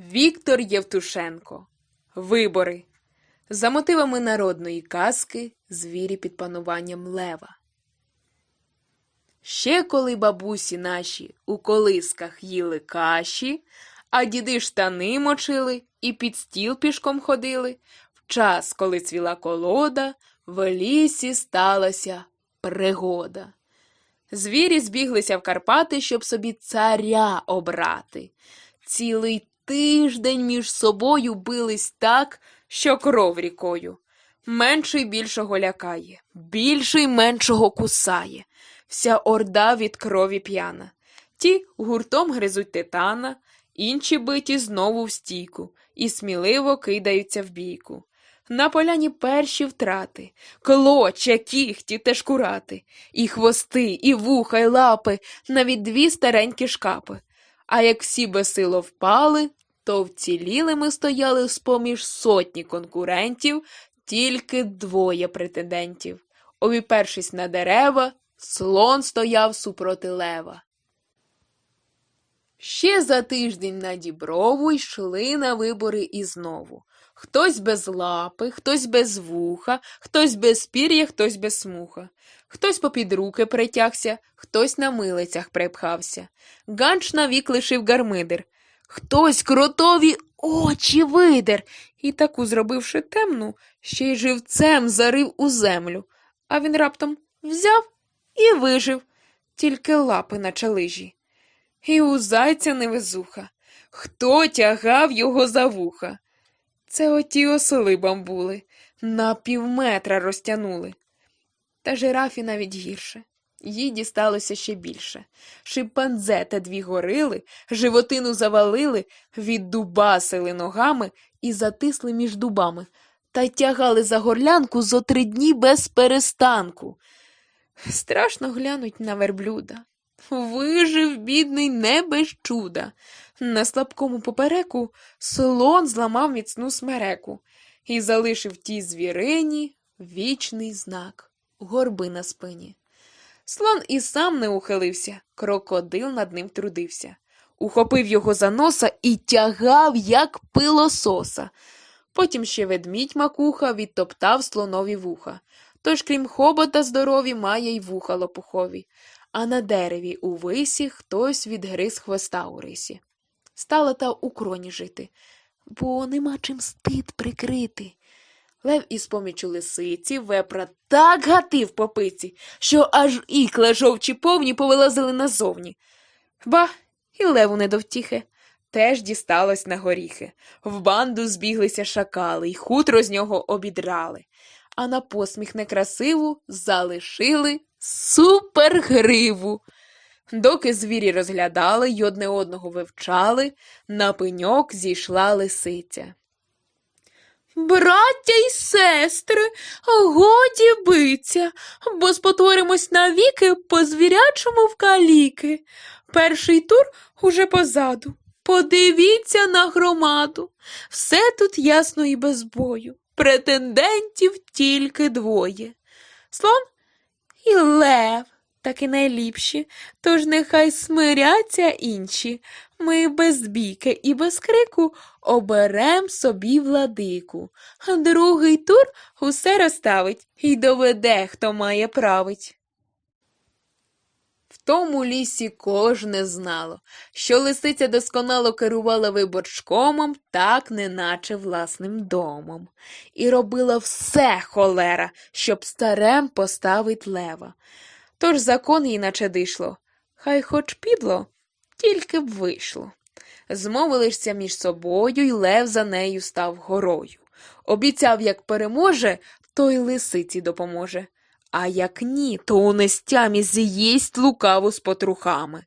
Віктор Євтушенко. Вибори. За мотивами народної казки Звірі під пануванням лева. Ще коли бабусі наші у колисках їли каші, а діди штани мочили і під стіл пішком ходили, в час, коли цвіла колода, в лісі сталася пригода. Звірі збіглися в Карпати, щоб собі царя обрати. Цілий тиждень між собою бились так, що кров рікою. Менший більшого лякає, більший меншого кусає. Вся орда від крові п'яна. Ті гуртом гризуть титана, інші биті знову в стійку і сміливо кидаються в бійку. На поляні перші втрати, клоча, кіхті та шкурати, і хвости, і вуха, й лапи, навіть дві старенькі шкапи. А як всі безсило впали, то вцілілими стояли з-поміж сотні конкурентів тільки двоє претендентів. Обіпершись на дерева, слон стояв супроти лева. Ще за тиждень на Діброву йшли на вибори і знову. Хтось без лапи, хтось без вуха, хтось без пір'я, хтось без смуха. Хтось попід руки притягся, хтось на милицях припхався. Ганч навік лишив гармидер. Хтось кротові очі видер і таку, зробивши темну, ще й живцем зарив у землю. А він раптом взяв і вижив, тільки лапи наче лижі. І у зайця невезуха. Хто тягав його за вуха? Це оті осли бамбули, на півметра розтянули. Та жирафі навіть гірше. Їй дісталося ще більше. Шимпанзе та дві горили, животину завалили, віддубасили ногами і затисли між дубами, та тягали за горлянку зо три дні без перестанку. Страшно глянуть на верблюда. Вижив, бідний, не без чуда. На слабкому попереку слон зламав міцну смереку і залишив тій звірині вічний знак горби на спині. Слон і сам не ухилився, крокодил над ним трудився. Ухопив його за носа і тягав, як пилососа. Потім ще ведмідь макуха відтоптав слонові вуха. Тож, крім хобота здорові, має й вуха лопухові, а на дереві у висі хтось відгриз хвоста у рисі. Стала та у кроні жити, бо нема чим стид прикрити. Лев із помічу лисиці вепра так гатив по пиці, що аж ікла жовчі повні повилазили назовні. Ба, і леву не до втіхи. Теж дісталось на горіхи. В банду збіглися шакали й хутро з нього обідрали, а на посміх некрасиву залишили супергриву. Доки звірі розглядали й одне одного вивчали, на пеньок зійшла лисиця. Браття й сестри, годі биться, бо спотворимось навіки по звірячому в каліки. Перший тур уже позаду. Подивіться на громаду. Все тут ясно і без бою. Претендентів тільки двоє. Слон і лев таки найліпші, тож нехай смиряться інші. Ми без бійки і без крику оберем собі владику. Другий тур усе розставить і доведе, хто має править. В тому лісі кожне знало, що лисиця досконало керувала виборчкомом, так неначе власним домом, і робила все холера, щоб старем поставить лева. Тож закон їй наче дишло. Хай хоч підло, тільки б вийшло. Змовилися між собою, й лев за нею став горою. Обіцяв, як переможе, то й лисиці допоможе. А як ні, то у нестямі з'їсть лукаву з потрухами.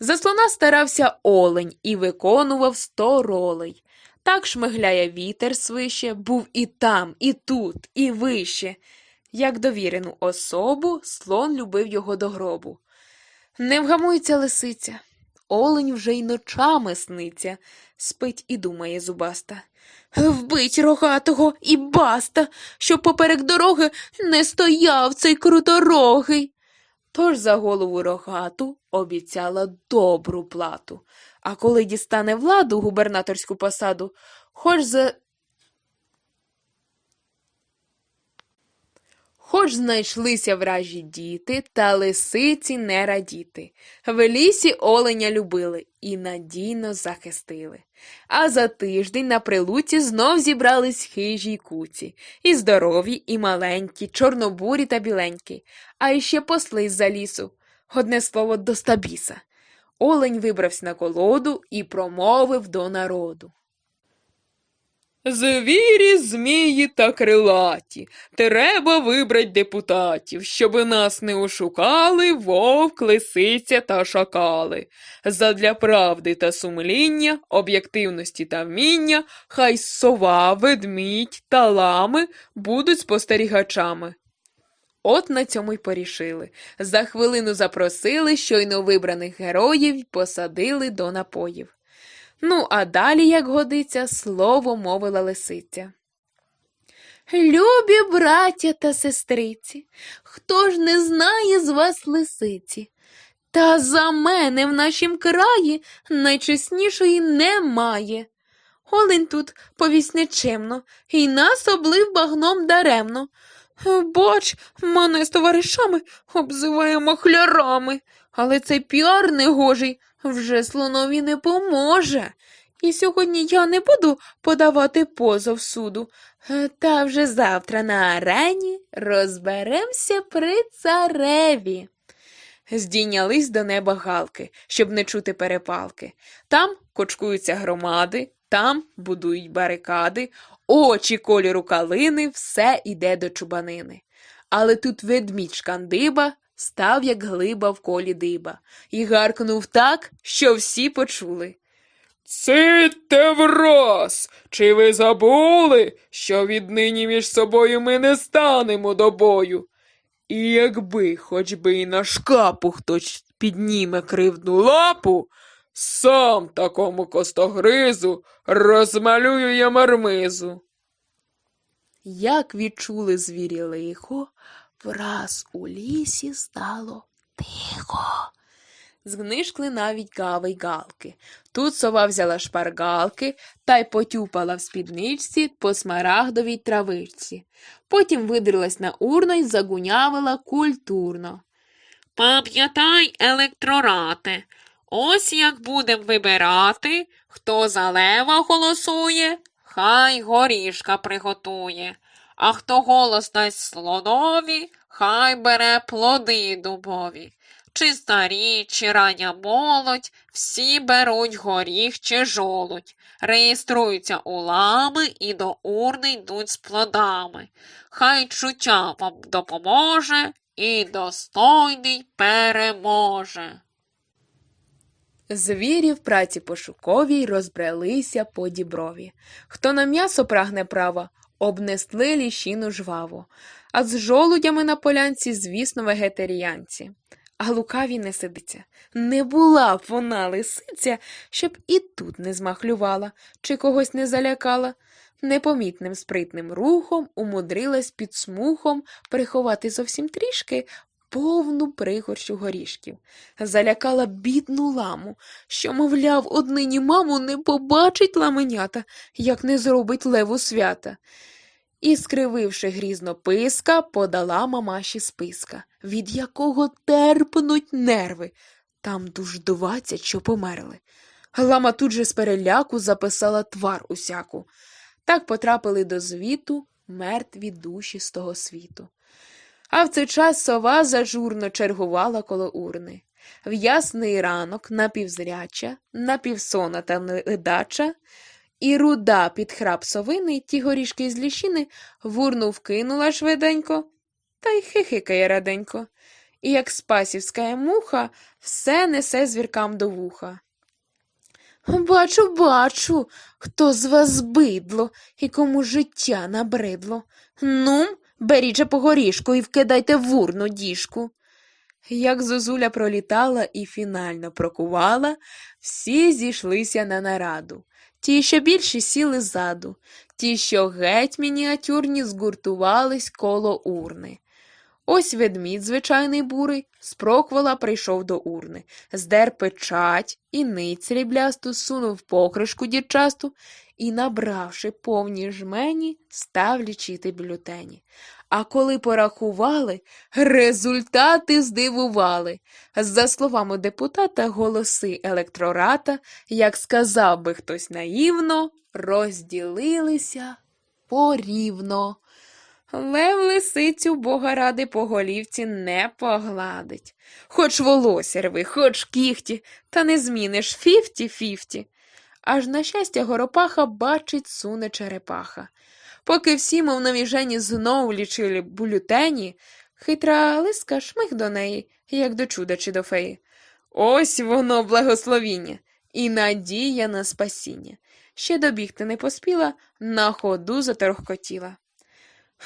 За слона старався олень і виконував сто ролей. Так шмигляє вітер свище, був і там, і тут, і вище. Як довірену особу, слон любив його до гробу. Не вгамується лисиця. Олень вже й ночами сниться, спить і думає зубаста. Вбить рогатого і баста, щоб поперек дороги не стояв цей круторогий. Тож за голову рогату обіцяла добру плату, А коли дістане владу губернаторську посаду, хоч за Хоч знайшлися вражі діти, та лисиці не радіти. В лісі оленя любили і надійно захистили. А за тиждень на прилуці знов зібрались хижі й куці, і здорові, і маленькі, чорнобурі та біленькі, а іще посли з-за лісу. Одне слово до стабіса. Олень вибрався на колоду і промовив до народу. Звірі, змії та крилаті. Треба вибрать депутатів, щоби нас не ошукали вовк, лисиця та шакали. Задля правди та сумління, об'єктивності та вміння, хай сова, ведмідь та лами будуть спостерігачами. От на цьому й порішили. За хвилину запросили щойно вибраних героїв посадили до напоїв. Ну, а далі, як годиться, слово мовила лисиця. Любі браття та сестриці, хто ж не знає з вас лисиці? Та за мене в нашім краї найчеснішої немає. Олень тут повість нечемно, і нас облив багном даремно. Бач, мене з товаришами обзиває махлярами, але цей піар негожий вже слонові не поможе. І сьогодні я не буду подавати позов суду, та вже завтра на арені розберемося при цареві. Здійнялись до неба галки, щоб не чути перепалки. Там кочкуються громади, там будують барикади, очі кольору калини, все іде до чубанини. Але тут ведмідь шкандиба став, як глиба в колі диба, і гаркнув так, що всі почули. Ците враз! Чи ви забули, що віднині між собою ми не станемо до бою? І якби хоч би і на шкапу хтось підніме кривдну лапу, сам такому костогризу розмалюю я мармизу. Як відчули звірі лихо, враз у лісі стало тихо. Згнишкли навіть гави й галки. Тут сова взяла шпаргалки та й потюпала в спідничці по смарагдовій травичці. Потім видрилась на урно й загунявила культурно. Пам'ятай, електорате, ось як будем вибирати, хто за лева голосує, хай горішка приготує, а хто голос дасть слонові, хай бере плоди дубові. Чи старі, чи рання молодь, всі беруть горіх чи жолудь, реєструються у лами і до урни йдуть з плодами. Хай чуття вам допоможе, і достойний переможе. Звірі в праці пошуковій розбрелися по діброві. Хто на м'ясо прагне права, обнесли ліщину жваво, а з жолудями на полянці, звісно, вегетаріанці. А лукаві не сидиться. Не була б вона лисиця, щоб і тут не змахлювала чи когось не залякала. Непомітним спритним рухом умудрилась під смухом приховати зовсім трішки повну пригорщу горішків. Залякала бідну ламу, що, мовляв, однині маму не побачить ламенята, як не зробить леву свята. І, скрививши грізно писка, подала мамаші списка, від якого терпнуть нерви. Там дуж двадцять, що померли. Лама тут же з переляку записала твар усяку. Так потрапили до звіту мертві душі з того світу. А в цей час сова зажурно чергувала коло урни. В ясний ранок напівзряча, напівсона та ледача, і руда під храп совини ті горішки з ліщини в урну вкинула швиденько, та й хихикає раденько. І як спасівська муха, все несе звіркам до вуха. Бачу, бачу, хто з вас бидло і кому життя набридло. Ну, беріть же по горішку і вкидайте в урну діжку. Як зозуля пролітала і фінально прокувала, всі зійшлися на нараду. Ті, що більші сіли ззаду, ті, що геть мініатюрні, згуртувались коло урни. Ось ведмідь, звичайний бурий, з проквола прийшов до урни, здер печать і ниць сріблясту, сунув покришку дірчасту і, набравши повні жмені, став лічити бюлетені. А коли порахували, результати здивували. За словами депутата, голоси електората, як сказав би хтось наївно, розділилися порівно. Лев лисицю бога ради по голівці не погладить. Хоч волосся рви, хоч кіхті, та не зміниш фіфті-фіфті. Аж на щастя горопаха бачить суне черепаха. Поки всі, мов навіжені, знов лічили бюлетені, хитра лиска шмих до неї, як до чуда чи до феї. Ось воно благословіння і надія на спасіння. Ще добігти не поспіла, на ходу заторохкотіла.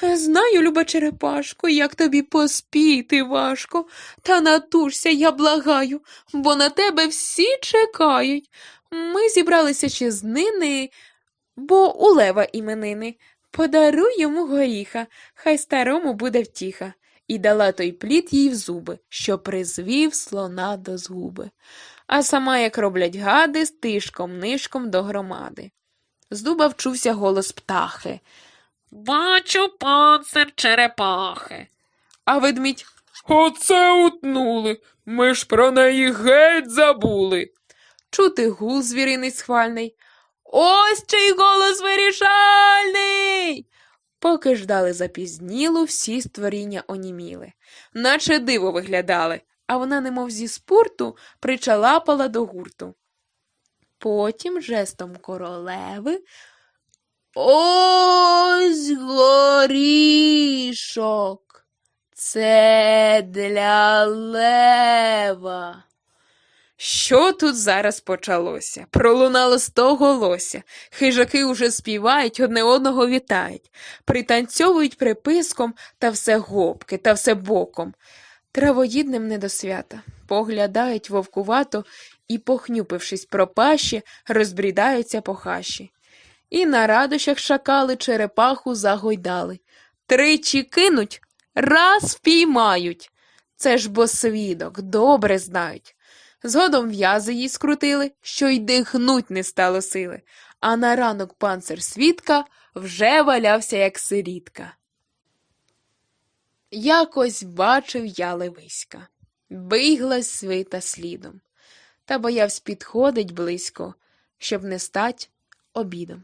Знаю, люба черепашко, як тобі поспіти важко, та натужся, я благаю, бо на тебе всі чекають. Ми зібралися ще з нини, бо у лева іменини. Подаруй йому горіха, хай старому буде втіха. І дала той плід їй в зуби, що призвів слона до згуби. А сама, як роблять гади, з тишком нишком до громади. З дуба вчувся голос птахи. Бачу панцир черепахи. А ведмідь Оце утнули. Ми ж про неї геть забули. чути гул звіриний схвальний. Ось чий голос вирішальний. Поки ждали запізнілу, всі створіння оніміли, наче диво виглядали, а вона, немов зі спорту, причалапала до гурту. Потім жестом королеви Ось горішок. Це для лева. Що тут зараз почалося? Пролунало сто голося. Хижаки уже співають, одне одного вітають, пританцьовують приписком та все гопки, та все боком. Травоїдним не до свята. Поглядають вовкувато і, похнюпившись пропащі, розбрідаються по хащі. І на радощах шакали черепаху загойдали. Тричі кинуть, раз впіймають. Це ж бо свідок, добре знають. Згодом в'язи їй скрутили, що й дихнуть не стало сили, а на ранок панцир свідка вже валявся, як сирітка. Якось бачив я Левиська, биглась свита слідом, та боявсь підходить близько, щоб не стать обідом.